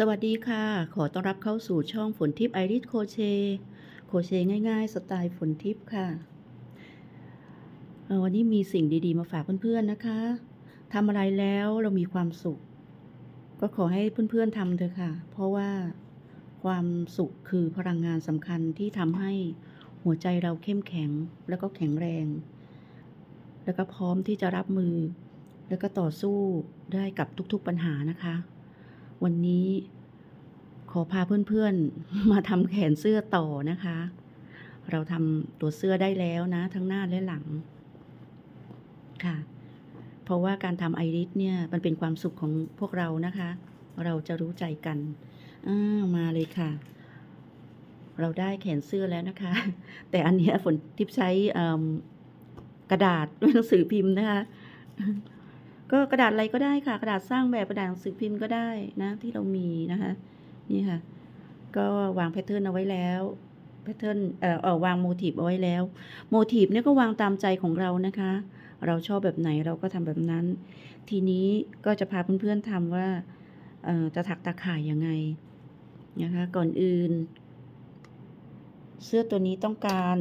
สวัสดีค่ะ ขอต้อนรับเข้าสู่ช่องฝนทิพย์ไอริสโคเช โคเชง่ายๆ สไตล์ฝนทิพย์ค่ะวันนี้มีสิ่งดีๆ มาฝากเพื่อนๆนะคะทำอะไรแล้วเรามีความสุข ก็ขอให้เพื่อนๆทำเถอะค่ะ เพราะว่าความสุขคือพลังงานสำคัญที่ทำให้หัวใจเราเข้มแข็งแล้วก็แข็งแรง แล้วก็พร้อมที่จะรับมือ แล้วก็ต่อสู้ได้กับทุกๆปัญหานะคะ วันนี้ขอพาเพื่อนๆมาทำแขนเสื้อต่อนะคะ เราทำตัวเสื้อได้แล้วนะ ทั้งหน้าและหลัง ค่ะ เพราะว่าการทำไอริสเนี่ยมันเป็นความสุขของพวกเรานะคะ เราจะรู้ใจกันอ่ามาเลยค่ะ เราได้แขนเสื้อแล้วนะคะ แต่อันนี้ฝนทิพย์ใช้กระดาษหนังสือพิมพ์นะคะ ก็กระดาษอะไรก็ได้ค่ะ กระดาษสร้างแบบกระดาษหนังสือพิมพ์ก็ได้นะที่เรามีนะคะนี่ค่ะ ก็วางแพทเทิร์นเอาไว้แล้วแพทเทิร์นเอ่อเออวางโมทีฟเอาไว้แล้วโมทีฟเนี่ยก็วางตามใจของเรานะคะ เราชอบแบบไหนเราก็ทำแบบนั้น ทีนี้ก็จะพาเพื่อนๆทำว่าเอ่อจะถักตาข่ายยังไงนะคะ ก่อนอื่น เสื้อตัวนี้ต้องการ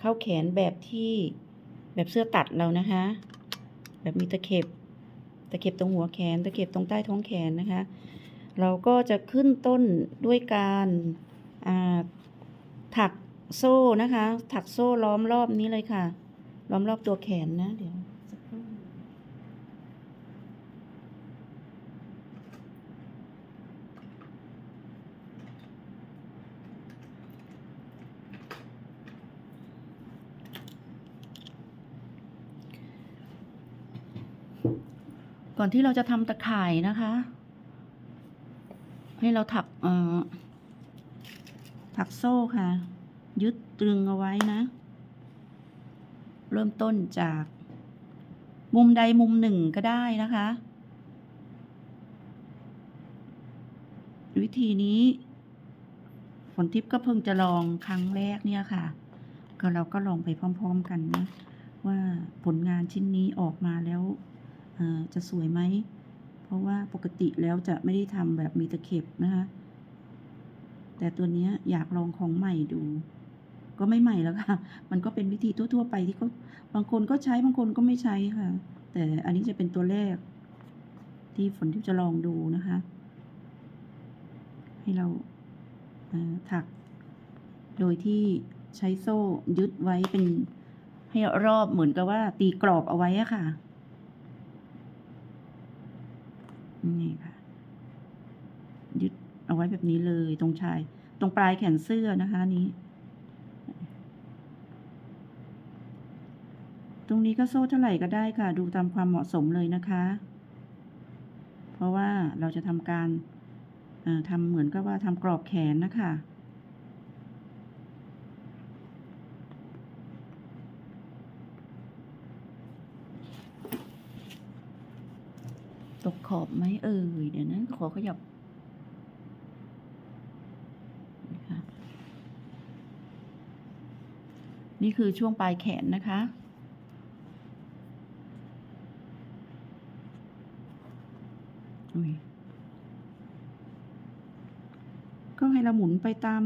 เข้าแขนแบบที่แบบเสื้อตัดเรานะคะ แบบมีตะเข็บ ตะเข็บตรงหัวแขน ตะเข็บตรงใต้ท้องแขนนะคะ เราก็จะขึ้นต้นด้วยการถักโซ่นะคะ ถักโซ่ล้อมรอบนี้เลยค่ะ ล้อมรอบตัวแขนนะเดี๋ยว ก่อนที่เราจะทำตะข่ายนะคะ ให้เราถักเอ่อถักโซ่ค่ะ ยึดตรึงเอาไว้นะ เริ่มต้นจากมุมใดมุมหนึ่งก็ได้นะคะ วิธีนี้ฝนทิพย์ก็เพิ่งจะลองครั้งแรกเนี่ยค่ะ ก็เราก็ลองไปพร้อม ๆ กันนะ ว่าผลงานชิ้นนี้ออกมาแล้ว จะสวยไหม เพราะว่าปกติแล้วจะไม่ได้ทำแบบมีตะเข็บนะคะ แต่ตัวนี้อยากลองของใหม่ดู ก็ไม่ใหม่แล้วค่ะ มันก็เป็นวิธีทั่ว ๆ ไปที่เขาบางคนก็ใช้บางคนก็ไม่ใช้ค่ะ แต่อันนี้จะเป็นตัวแรก ที่ฝนที่จะลองดูนะคะ ให้เราถัก โดยที่ใช้โซ่ยึดไว้เป็นให้รอบเหมือนกับว่าตีกรอบเอาไว้อะค่ะ นี่ค่ะ ยึดเอาไว้แบบนี้เลยตรงชาย ตรงปลายแขนเสื้อนะคะนี้ ตรงนี้ก็โซ่เท่าไหร่ก็ได้ค่ะ ดูตามความเหมาะสมเลยนะคะ เพราะว่าเราจะทำการทำเหมือนกับว่าทำกรอบแขนนะคะ ตกขอบไหมเอ่ยเดี๋ยวนะขอขยับนะคะนี่คือช่วงปลายแขนนะคะอุ๊ยก็ให้เราหมุนไปตาม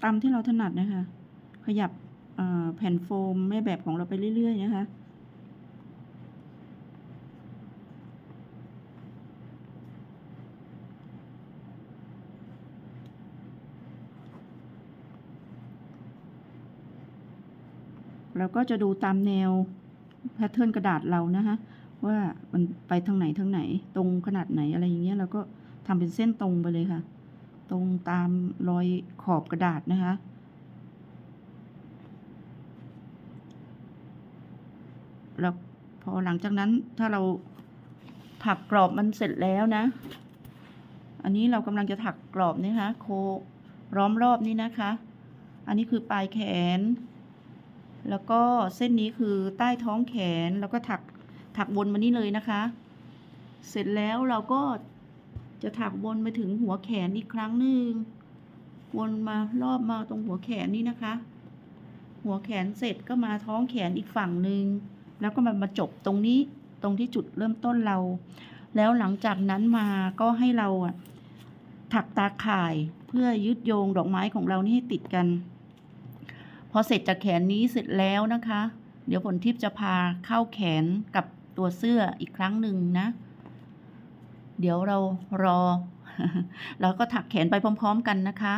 ตามที่เราถนัดนะคะ ขยับแผ่นโฟมแม่แบบของเราไปเรื่อย ๆ นะคะ เราก็จะดูตามแนวแพทเทิร์นกระดาษเรานะคะว่ามันไปทางไหนทางไหน ตรงขนาดไหนอะไรอย่างเงี้ยเราก็ทำเป็นเส้นตรงไปเลยค่ะ ตรงตามรอยขอบกระดาษนะคะแล้วพอหลังจากนั้นถ้าเราถักกรอบมันเสร็จแล้วนะ อันนี้เรากำลังจะถักกรอบนี่นะคะโคล้อมรอบนี้นะคะ อันนี้คือปลายแขน แล้วก็เส้นนี้คือใต้ท้องแขนแล้วก็ถักถักวนมานี่เลยนะคะ เสร็จแล้วเราก็จะถักวนไปถึงหัวแขนอีกครั้งหนึ่งวนมารอบมาตรงหัวแขนนี่นะคะ หัวแขนเสร็จก็มาท้องแขนอีกฝั่งหนึ่งแล้วก็มามาจบตรงนี้ตรงที่จุดเริ่มต้นเรา แล้วหลังจากนั้นมาก็ให้เราถักตาข่ายเพื่อยึดโยงดอกไม้ของเรานี่ให้ติดกัน อเสร็จจากแขนนี้เสร็จแล้วนะคะ เดี๋ยวฝนทิพย์จะพาเข้าแขนกับตัวเสื้ออีกครั้งหนึ่งนะ เดี๋ยวเรารอแล้วก็ถักแขนไปพร้อม ๆ กันนะคะ